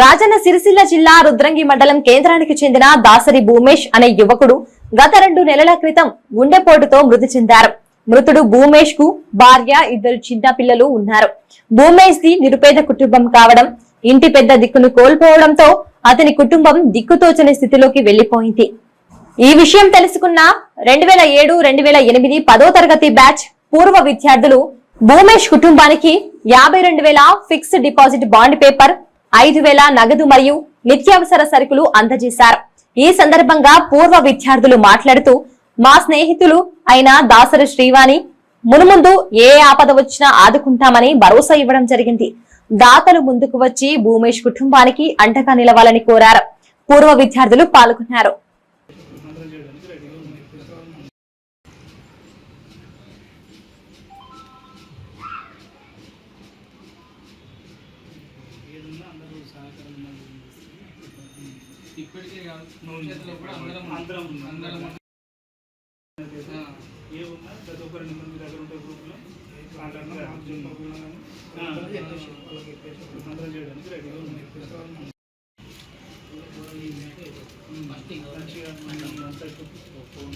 రాజన్న సిరిసిల్ల జిల్లా రుద్రంగి మండలం కేంద్రానికి చెందిన దాసరి భూమేష్ అనే యువకుడు గత రెండు నెలల క్రితం గుండెపోటుతో మృతి చెందారు. మృతుడు భూమేష్కు భార్య ఇద్దరు చిన్న పిల్లలు ఉన్నారు. భూమేష్ ది నిరుపేద కుటుంబం కావడం ఇంటి పెద్ద దిక్కును కోల్పోవడంతో అతని కుటుంబం దిక్కుతోచని స్థితిలోకి వెళ్ళిపోయింది ఈ విషయం తెలుసుకున్న రెండు వేల ఏడు రెండు వేల ఎనిమిది పదో తరగతి బ్యాచ్ పూర్వ విద్యార్థులు భూమేష్ కుటుంబానికి యాభై రెండు వేల ఫిక్స్డ్ డిపాజిట్ బాండ్ పేపర్ ఐదు వేల నగదు మరియు నిత్యావసర సరుకులు అందజేశారు. ఈ సందర్భంగా పూర్వ విద్యార్థులు మాట్లాడుతూ మా స్నేహితులు అయిన దాసరి శ్రీవాణి మునుముందు ఏ ఆపద వచ్చినా ఆదుకుంటామని భరోసా ఇవ్వడం జరిగింది. దాతలు ముందుకు వచ్చి భూమేష్ కుటుంబానికి అండగా నిలవాలని కోరారు. పూర్వ విద్యార్థులు పాల్గొన్నారు. ఇప్పటికే కాదు కూడా అందరం అందరం ఏమున్నా ప్రతి ఒక్కరు మీ దగ్గర ఉంటే గ్రూప్లో కాంటాక్ట్ చేయడానికి రెడీగా ఉన్నాయి ఫస్ట్ ఇంకా ఫోన్